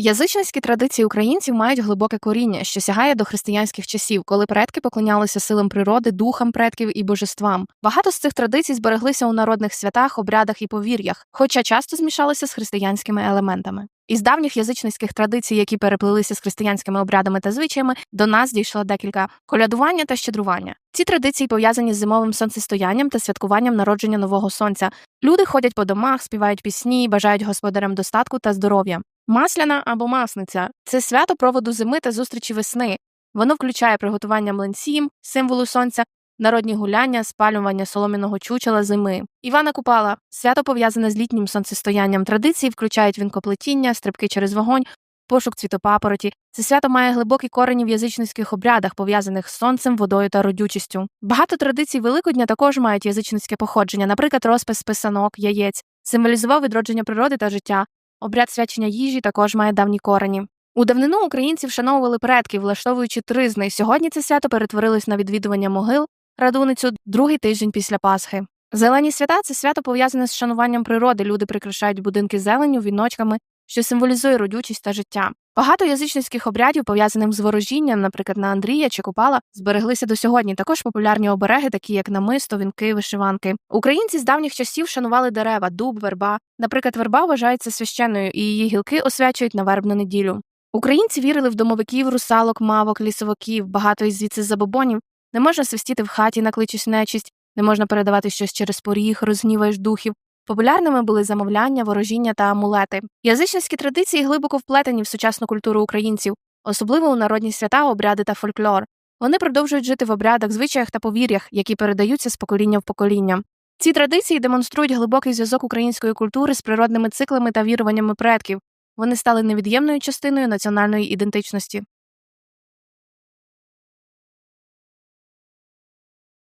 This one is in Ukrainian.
Язичницькі традиції українців мають глибоке коріння, що сягає до християнських часів, коли предки поклонялися силам природи, духам предків і божествам. Багато з цих традицій збереглися у народних святах, обрядах і повір'ях, хоча часто змішалися з християнськими елементами. Із давніх язичницьких традицій, які переплилися з християнськими обрядами та звичаями, до нас дійшло декілька колядування та щедрування. Ці традиції пов'язані з зимовим сонцестоянням та святкуванням народження нового сонця. Люди ходять по домах, співають пісні, бажають господарям достатку та здоров'я. Масляна або масниця це свято проводу зими та зустрічі весни. Воно включає приготування млинців, символу сонця, народні гуляння, спалювання солом'яного чучела зими. Івана Купала свято пов'язане з літнім сонцестоянням. Традиції включають вінкоплетіння, стрибки через вогонь, пошук цвітопапороті. Це свято має глибокі корені в язичницьких обрядах, пов'язаних з сонцем, водою та родючістю. Багато традицій Великодня також мають язичницьке походження, наприклад, розпис писанок, яєць, символізував відродження природи та життя. Обряд свячення їжі також має давні корені. У давнину українці вшановували предків, влаштовуючи тризни. Сьогодні це свято перетворилось на відвідування могил, радуницю другий тиждень після Пасхи. Зелені свята це свято пов'язане з шануванням природи. Люди прикрашають будинки зеленню, віночками, що символізує родючість та життя. Багато язичницьких обрядів, пов'язаних з ворожінням, наприклад, на Андрія чи Купала, збереглися до сьогодні. Також популярні обереги, такі як намисто, вінки, вишиванки. Українці з давніх часів шанували дерева, дуб, верба. Наприклад, верба вважається священною, і її гілки освячують на вербну неділю. Українці вірили в домовиків, русалок, мавок, лісовиків, багато із звідси забобонів. Не можна свистіти в хаті, накличеш нечисть, не можна передавати щось через поріг, розгніваєш духів. Популярними були замовляння, ворожіння та амулети. Язичницькі традиції глибоко вплетені в сучасну культуру українців, особливо у народні свята, обряди та фольклор. Вони продовжують жити в обрядах, звичаях та повір'ях, які передаються з покоління в покоління. Ці традиції демонструють глибокий зв'язок української культури з природними циклами та віруваннями предків. Вони стали невід'ємною частиною національної ідентичності.